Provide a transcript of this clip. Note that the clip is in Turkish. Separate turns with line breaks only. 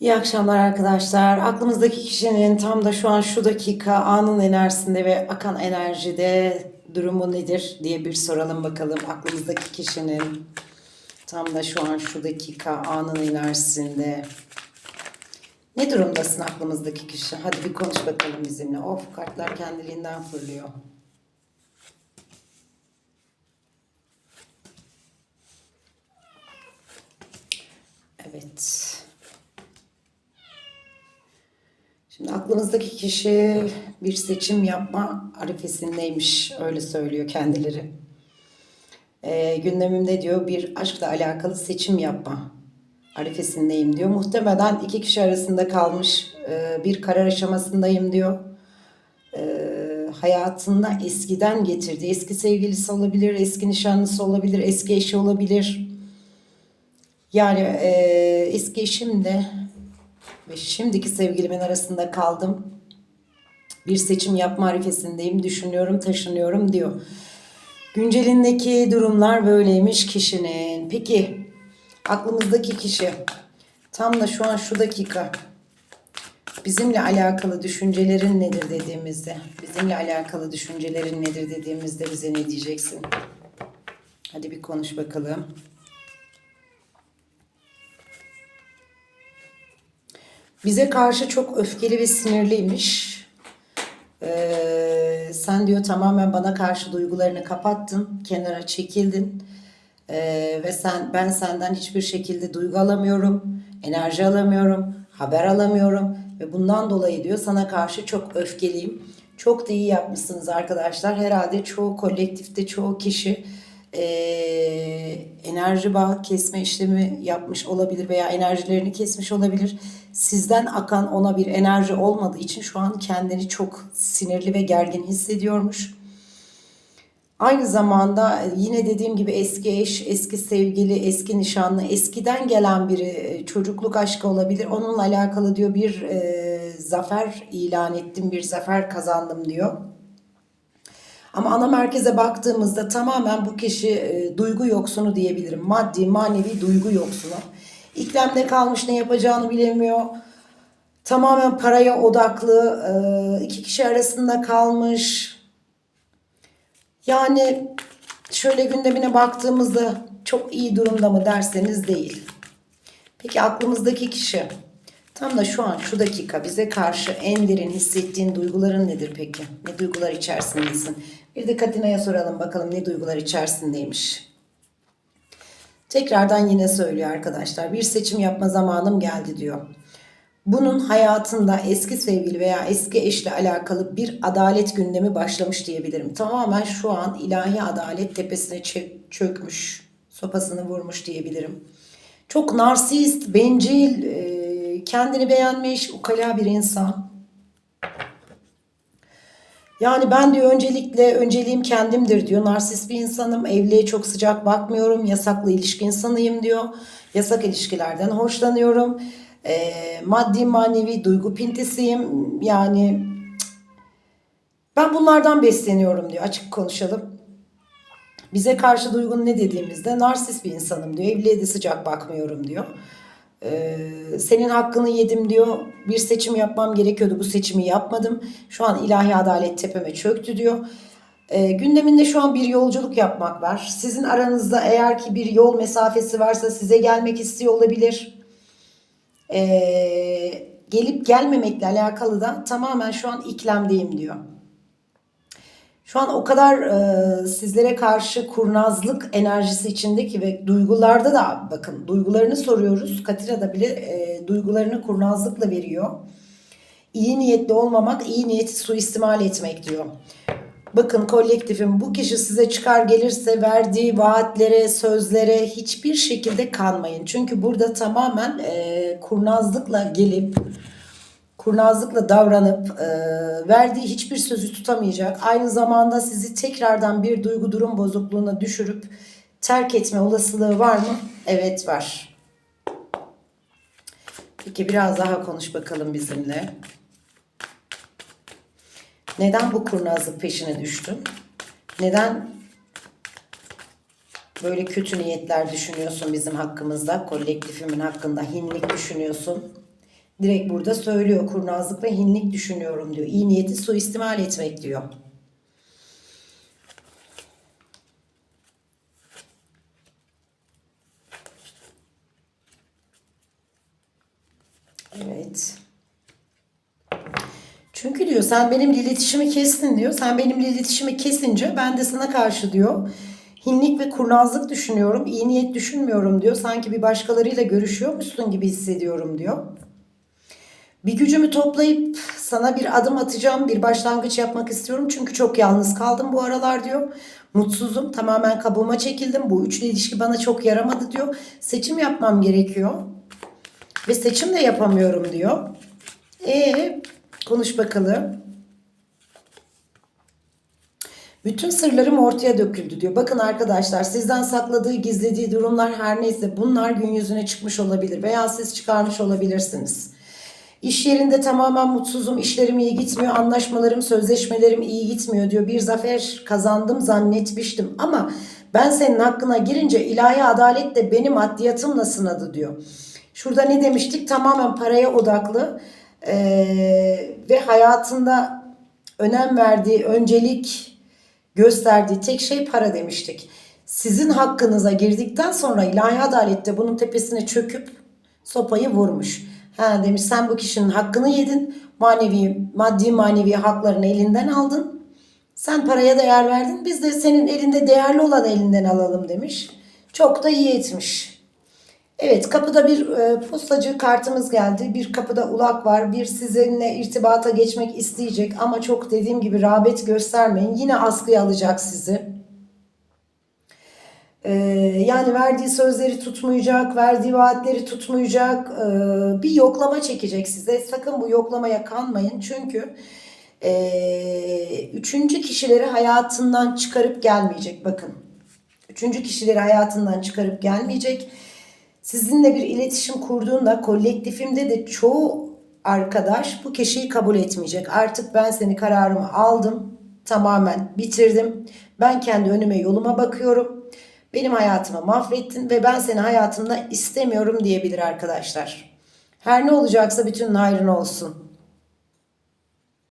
İyi akşamlar arkadaşlar. Aklımızdaki kişinin tam da şu an şu dakika anın enerjisinde ve akan enerjide durumu nedir diye bir soralım bakalım. Aklımızdaki kişinin tam da şu an şu dakika anın enerjisinde ne durumdasın aklımızdaki kişi? Hadi bir konuş bakalım bizimle. Of kartlar kendiliğinden fırlıyor. Evet. Şimdi aklınızdaki kişi bir seçim yapma arifesindeymiş. Öyle söylüyor kendileri. Ee, gündemimde diyor bir aşkla alakalı seçim yapma arifesindeyim diyor. Muhtemelen iki kişi arasında kalmış e, bir karar aşamasındayım diyor. Ee, hayatında eskiden getirdiği eski sevgilisi olabilir, eski nişanlısı olabilir, eski eşi olabilir. Yani e, eski eşimle ve şimdiki sevgilimin arasında kaldım. Bir seçim yapma arifesindeyim, düşünüyorum, taşınıyorum diyor. Güncelindeki durumlar böyleymiş kişinin. Peki aklımızdaki kişi tam da şu an şu dakika bizimle alakalı düşüncelerin nedir dediğimizde, bizimle alakalı düşüncelerin nedir dediğimizde bize ne diyeceksin? Hadi bir konuş bakalım. Bize karşı çok öfkeli ve sinirliymiş. Ee, sen diyor tamamen bana karşı duygularını kapattın, kenara çekildin. Ee, ve sen ben senden hiçbir şekilde duygu alamıyorum, enerji alamıyorum, haber alamıyorum ve bundan dolayı diyor sana karşı çok öfkeliyim. Çok da iyi yapmışsınız arkadaşlar. Herhalde çoğu kolektifte çoğu kişi e, enerji bağ kesme işlemi yapmış olabilir veya enerjilerini kesmiş olabilir. Sizden akan ona bir enerji olmadığı için şu an kendini çok sinirli ve gergin hissediyormuş. Aynı zamanda yine dediğim gibi eski eş, eski sevgili, eski nişanlı, eskiden gelen biri e, çocukluk aşkı olabilir. Onunla alakalı diyor bir e, zafer ilan ettim, bir zafer kazandım diyor. Ama ana merkeze baktığımızda tamamen bu kişi e, duygu yoksunu diyebilirim. Maddi, manevi duygu yoksunu. İklemde kalmış ne yapacağını bilemiyor. Tamamen paraya odaklı, e, iki kişi arasında kalmış. Yani şöyle gündemine baktığımızda çok iyi durumda mı derseniz değil. Peki aklımızdaki kişi tam da şu an şu dakika bize karşı en derin hissettiğin duyguların nedir peki? Ne duygular içerisindesin? Bir de Katina'ya soralım bakalım ne duygular içerisindeymiş. Tekrardan yine söylüyor arkadaşlar. Bir seçim yapma zamanım geldi diyor. Bunun hayatında eski sevgili veya eski eşle alakalı bir adalet gündemi başlamış diyebilirim. Tamamen şu an ilahi adalet tepesine çökmüş, sopasını vurmuş diyebilirim. Çok narsist, bencil, kendini beğenmiş, ukala bir insan. Yani ben diyor öncelikle önceliğim kendimdir diyor. Narsist bir insanım. Evliliğe çok sıcak bakmıyorum. Yasaklı ilişki insanıyım diyor. Yasak ilişkilerden hoşlanıyorum. E, maddi manevi duygu pintisiyim. Yani ben bunlardan besleniyorum diyor. Açık konuşalım. Bize karşı duygun ne dediğimizde narsist bir insanım diyor. Evliliğe de sıcak bakmıyorum diyor. Ee, senin hakkını yedim diyor. Bir seçim yapmam gerekiyordu. Bu seçimi yapmadım. Şu an ilahi adalet tepeme çöktü diyor. Ee, gündeminde şu an bir yolculuk yapmak var. Sizin aranızda eğer ki bir yol mesafesi varsa size gelmek istiyor olabilir. Ee, gelip gelmemekle alakalı da tamamen şu an iklemdeyim diyor. Şu an o kadar e, sizlere karşı kurnazlık enerjisi içindeki ve duygularda da bakın duygularını soruyoruz. Katira da bile e, duygularını kurnazlıkla veriyor. İyi niyetli olmamak, iyi niyeti suistimal etmek diyor. Bakın kolektifim bu kişi size çıkar gelirse verdiği vaatlere, sözlere hiçbir şekilde kanmayın. Çünkü burada tamamen e, kurnazlıkla gelip kurnazlıkla davranıp e, verdiği hiçbir sözü tutamayacak. Aynı zamanda sizi tekrardan bir duygu durum bozukluğuna düşürüp terk etme olasılığı var mı? Evet var. Peki biraz daha konuş bakalım bizimle. Neden bu kurnazlık peşine düştün? Neden böyle kötü niyetler düşünüyorsun bizim hakkımızda? Kolektifimin hakkında hinlik düşünüyorsun. Direkt burada söylüyor. Kurnazlık ve hinlik düşünüyorum diyor. İyi niyeti suistimal etmek diyor. Evet. Çünkü diyor sen benimle iletişimi kestin diyor. Sen benimle iletişimi kesince ben de sana karşı diyor. Hinlik ve kurnazlık düşünüyorum. iyi niyet düşünmüyorum diyor. Sanki bir başkalarıyla görüşüyormuşsun gibi hissediyorum diyor. Bir gücümü toplayıp sana bir adım atacağım, bir başlangıç yapmak istiyorum. Çünkü çok yalnız kaldım bu aralar diyor. Mutsuzum, tamamen kabuğuma çekildim. Bu üçlü ilişki bana çok yaramadı diyor. Seçim yapmam gerekiyor. Ve seçim de yapamıyorum diyor. E konuş bakalım. Bütün sırlarım ortaya döküldü diyor. Bakın arkadaşlar sizden sakladığı, gizlediği durumlar her neyse bunlar gün yüzüne çıkmış olabilir veya siz çıkarmış olabilirsiniz. İş yerinde tamamen mutsuzum, işlerim iyi gitmiyor, anlaşmalarım, sözleşmelerim iyi gitmiyor diyor. Bir zafer kazandım zannetmiştim ama ben senin hakkına girince ilahi adalet de benim maddiyatımla sınadı diyor. Şurada ne demiştik? Tamamen paraya odaklı eee, ve hayatında önem verdiği, öncelik gösterdiği tek şey para demiştik. Sizin hakkınıza girdikten sonra ilahi adalette bunun tepesine çöküp sopayı vurmuş. Ha demiş sen bu kişinin hakkını yedin. Manevi, maddi manevi haklarını elinden aldın. Sen paraya değer verdin. Biz de senin elinde değerli olan elinden alalım demiş. Çok da iyi etmiş. Evet kapıda bir e, postacı kartımız geldi. Bir kapıda ulak var. Bir sizinle irtibata geçmek isteyecek ama çok dediğim gibi rağbet göstermeyin. Yine askıya alacak sizi. Ee, yani verdiği sözleri tutmayacak, verdiği vaatleri tutmayacak, ee, bir yoklama çekecek size. Sakın bu yoklamaya kanmayın çünkü ee, üçüncü kişileri hayatından çıkarıp gelmeyecek bakın. Üçüncü kişileri hayatından çıkarıp gelmeyecek. Sizinle bir iletişim kurduğunda kolektifimde de çoğu arkadaş bu kişiyi kabul etmeyecek. Artık ben seni kararımı aldım. Tamamen bitirdim. Ben kendi önüme yoluma bakıyorum. Benim hayatımı mahvettin ve ben seni hayatımda istemiyorum diyebilir arkadaşlar. Her ne olacaksa bütün hayrın olsun.